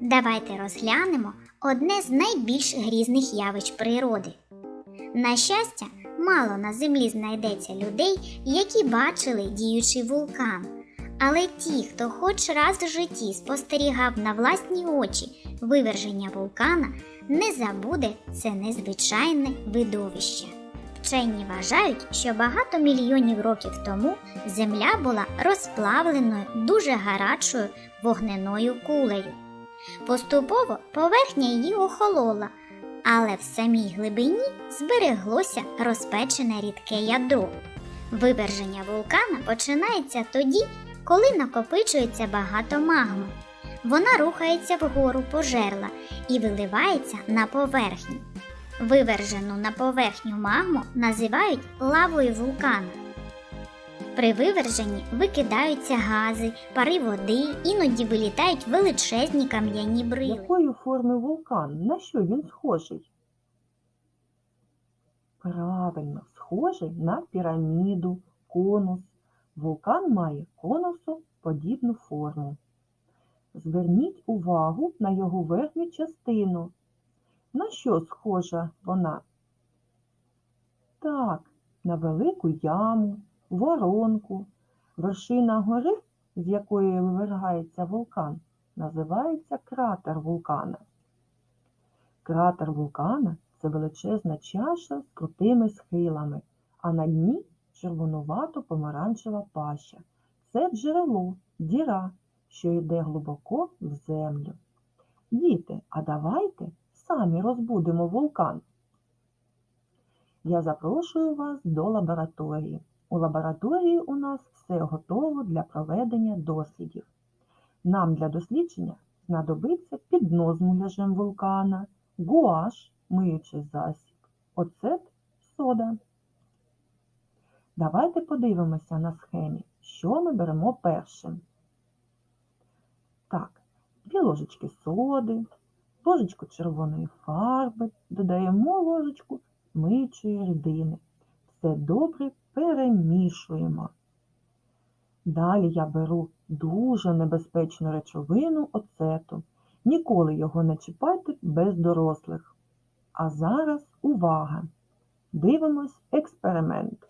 Давайте розглянемо одне з найбільш грізних явищ природи. На щастя, мало на землі знайдеться людей, які бачили діючий вулкан. Але ті, хто хоч раз в житті спостерігав на власні очі виверження вулкана, не забуде це незвичайне видовище. Вчені вважають, що багато мільйонів років тому земля була розплавленою дуже гарячою вогненою кулею. Поступово поверхня її охолола, але в самій глибині збереглося розпечене рідке ядро. Виверження вулкана починається тоді, коли накопичується багато магми. Вона рухається вгору по жерла і виливається на поверхню. Вивержену на поверхню магму називають лавою вулкана. При виверженні викидаються гази, пари води, іноді вилітають величезні кам'яні брили. Якої форми вулкан? На що він схожий? Правильно, схожий на піраміду, конус. Вулкан має конусоподібну форму. Зверніть увагу на його верхню частину. На що схожа вона? Так, на велику яму, воронку. Вершина гори, з якої вивергається вулкан, називається кратер вулкана. Кратер вулкана це величезна чаша з крутими схилами, а на дні червонувато-помаранчева паща. Це джерело, діра, що йде глибоко в землю. Діти, а давайте самі розбудемо вулкан. Я запрошую вас до лабораторії. У лабораторії у нас все готово для проведення дослідів. Нам для дослідження знадобиться піднос муляжем вулкана, гуаш, миючий засіб, оцет, сода. Давайте подивимося на схемі, що ми беремо першим. Так, дві ложечки соди, ложечку червоної фарби, додаємо ложечку миючої рідини. Все добре перемішуємо. Далі я беру дуже небезпечну речовину оцету. Ніколи його не чіпайте без дорослих. А зараз увага! Дивимось експеримент.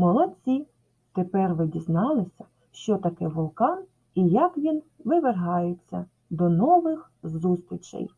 Молодці! Тепер ви дізналися, що таке вулкан і як він вивергається. До нових зустрічей!